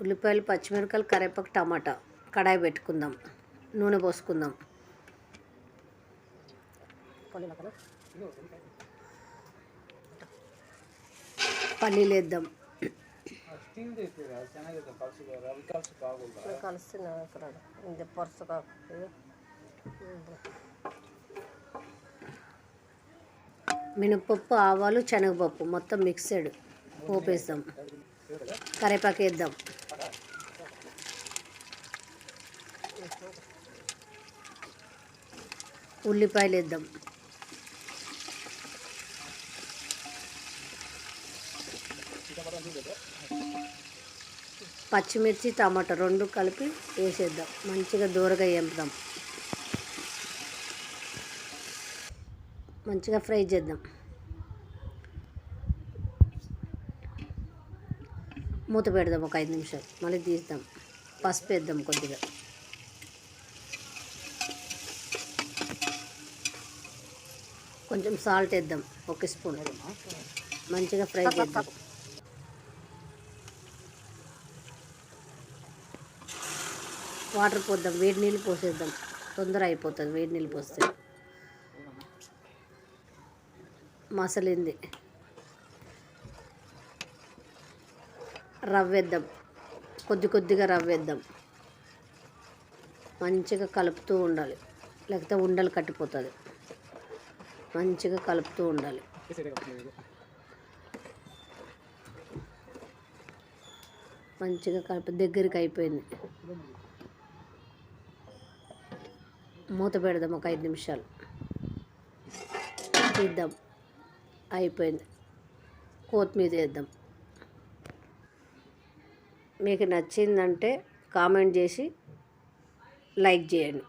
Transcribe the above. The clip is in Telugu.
ఉల్లిపాయలు పచ్చిమిరపకాయలు కరివేపాకు టమాటా కడాయి పెట్టుకుందాం. నూనె పోసుకుందాం. పల్లీలు వేద్దాం. కలిసి ఇది మినపప్పు ఆవాలు శనగపప్పు మొత్తం మిక్స్డ్ పోపేస్తాం. కరివేపాకు వేద్దాం. ఉల్లిపాయలు వేద్దాం. పచ్చిమిర్చి టమాటా రెండు కలిపి వేసేద్దాం. మంచిగా దూరగా వేపుదాం మంచిగా ఫ్రై చేద్దాం. మూత పెడదాం ఒక ఐదు నిమిషాలు. మళ్ళీ తీద్దాం. పసుపు వేద్దాం కొద్దిగా. కొంచెం సాల్ట్ వేద్దాం ఒక స్పూన్. మంచిగా ఫ్రై చేద్దాం. వాటర్ పోద్దాం వేడి నీళ్ళు పోసేద్దాం. తొందర అయిపోతుంది వేడి నీళ్ళు పోస్తే. మసలింది. రవ్వేద్దాం కొద్ది కొద్దిగా రవ్వేద్దాం మంచిగా కలుపుతూ ఉండాలి లేకపోతే ఉండలు కట్టిపోతుంది. మంచిగా కలుపుతూ ఉండాలి. మంచిగా కలిపి దగ్గరికి అయిపోయింది. మూత పెడదాం ఒక ఐదు నిమిషాలు. తీద్దాం. అయిపోయింది. కొత్తిమీర వేద్దాం. మీకు నచ్చిందంటే కామెంట్ చేసి లైక్ చేయండి.